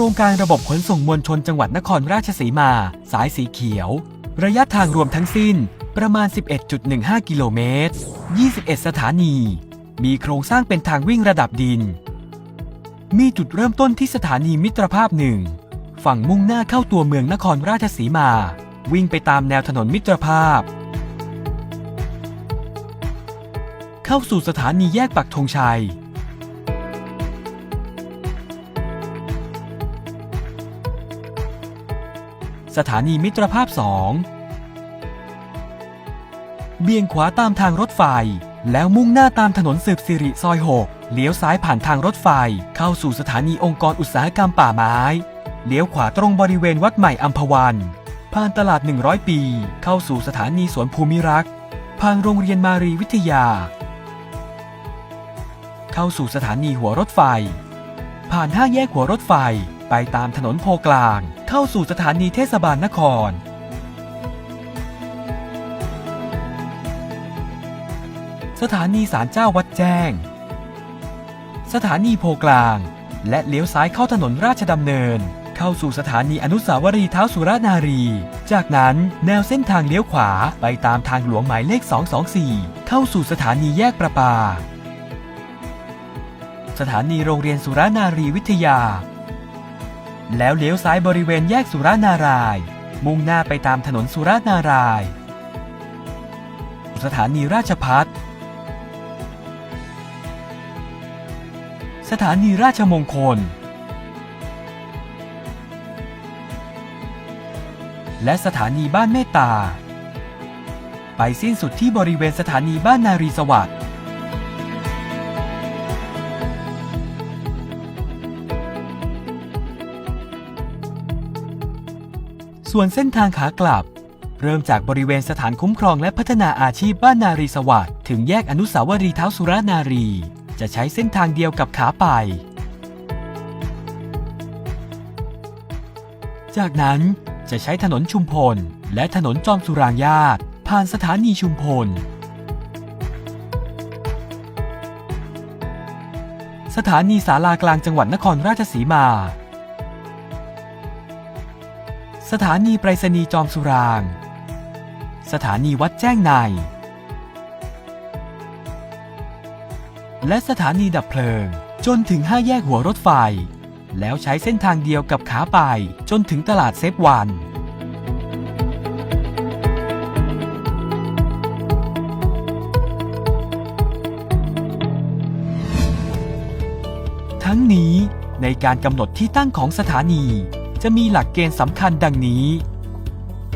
ครงการระบบขนส่งมวลชนจังหวัดนครราชสีมา สายสีเขียว ระยะทางรวมทั้งสิ้นประมาณ 11.15 กิโลเมตร 21 สถานี มีโครงสร้างเป็นทางวิ่งระดับดิน มีจุดเริ่มต้นที่สถานีมิตรภาพหนึ่ง ฝั่งมุ่งหน้าเข้าตัวเมืองนครราชสีมา วิ่งไปตามแนวถนนมิตรภาพ เข้าสู่สถานีแยกปักธงชัย สถานีมิตรภาพ2เบี่ยงขวาตามทางรถไฟ แล้วมุ่งหน้าตามถนนสืบสิริซอย6เลี้ยวซ้ายผ่านทางรถไฟ เข้าสู่สถานีองค์กรอุตสาหกรรมป่าไม้ เลี้ยวขวาตรงบริเวณวัดใหม่อัมพวันผ่านตลาด 100 ปี เข้าสู่สถานีสวนภูมิรัก ผ่านโรงเรียนมารีวิทยา เข้าสู่สถานีหัวรถไฟ ผ่านห้าแยกหัวรถไฟไปตามถนนโพกลาง เข้าสู่สถานีเทศบาลนคร สถานีศาลเจ้าวัดแจ้ง สถานีโพกลาง และเลี้ยวซ้ายเข้าถนนราชดำเนิน เข้าสู่สถานีอนุสาวรีย์เท้าสุรนารี จากนั้นแนวเส้นทางเลี้ยวขวาไปตามทางหลวงหมายเลข 224 เข้าสู่สถานีแยกประปา สถานีโรงเรียนสุรนารีวิทยา แล้วเลี้ยวซ้ายบริเวณแยกสุรานาราย มุ่งหน้าไปตามถนนสุรานาราย สถานีราชพัฒสถานีราชมงคล และสถานีบ้านเมตตา ไปสิ้นสุดที่บริเวณสถานีบ้านนารีสวัสดิ์ ส่วนเส้นทางขากลับ เริ่มจากบริเวณสถานคุ้มครองและพัฒนาอาชีพบ้านนารีสวัสดิ์ถึงแยกอนุสาวรีย์เท้าสุรานารี จะใช้เส้นทางเดียวกับขาไป จากนั้นจะใช้ถนนชุมพล และถนนจอมสุรางญาติ ผ่านสถานีชุมพล สถานีศาลากลางจังหวัดนครราชสีมา สถานีไปรษณีย์จอมสุราง สถานีวัดแจ้งใน และสถานีดับเพลิง จนถึงห้าแยกหัวรถไฟ แล้วใช้เส้นทางเดียวกับขาไปจนถึงตลาดเซฟวันทั้งนี้ในการกำหนดที่ตั้งของสถานี จะมีหลักเกณฑ์สำคัญดังนี้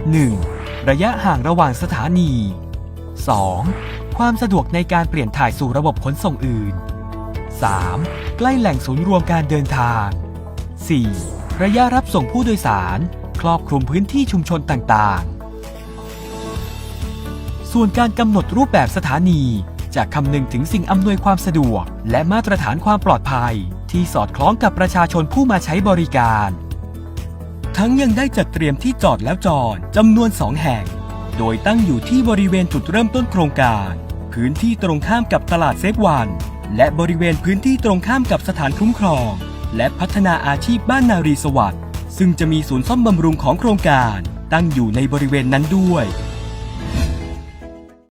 1. ระยะห่างระหว่างสถานี 2. ความสะดวกในการเปลี่ยนถ่ายสู่ระบบขนส่งอื่น 3. ใกล้แหล่งศูนย์รวมการเดินทาง 4. ระยะรับส่งผู้โดยสาร ครอบคลุมพื้นที่ชุมชนต่างๆ ส่วนการกำหนดรูปแบบสถานีจะคำนึงถึงสิ่งอำนวยความสะดวก และมาตรฐานความปลอดภัย ที่สอดคล้องกับประชาชนผู้มาใช้บริการ ทั้งยังได้จัดเตรียมที่จอดแล้วจอดจำนวน2แห่ง โดยตั้งอยู่ที่บริเวณจุดเริ่มต้นโครงการ พื้นที่ตรงข้ามกับตลาดเซฟวัน และบริเวณพื้นที่ตรงข้ามกับสถานคุ้มครอง และพัฒนาอาชีพบ้านนารีสวัสดิ์ซึ่งจะมีศูนย์ซ่อมบำรุงของโครงการ ตั้งอยู่ในบริเวณนั้นด้วย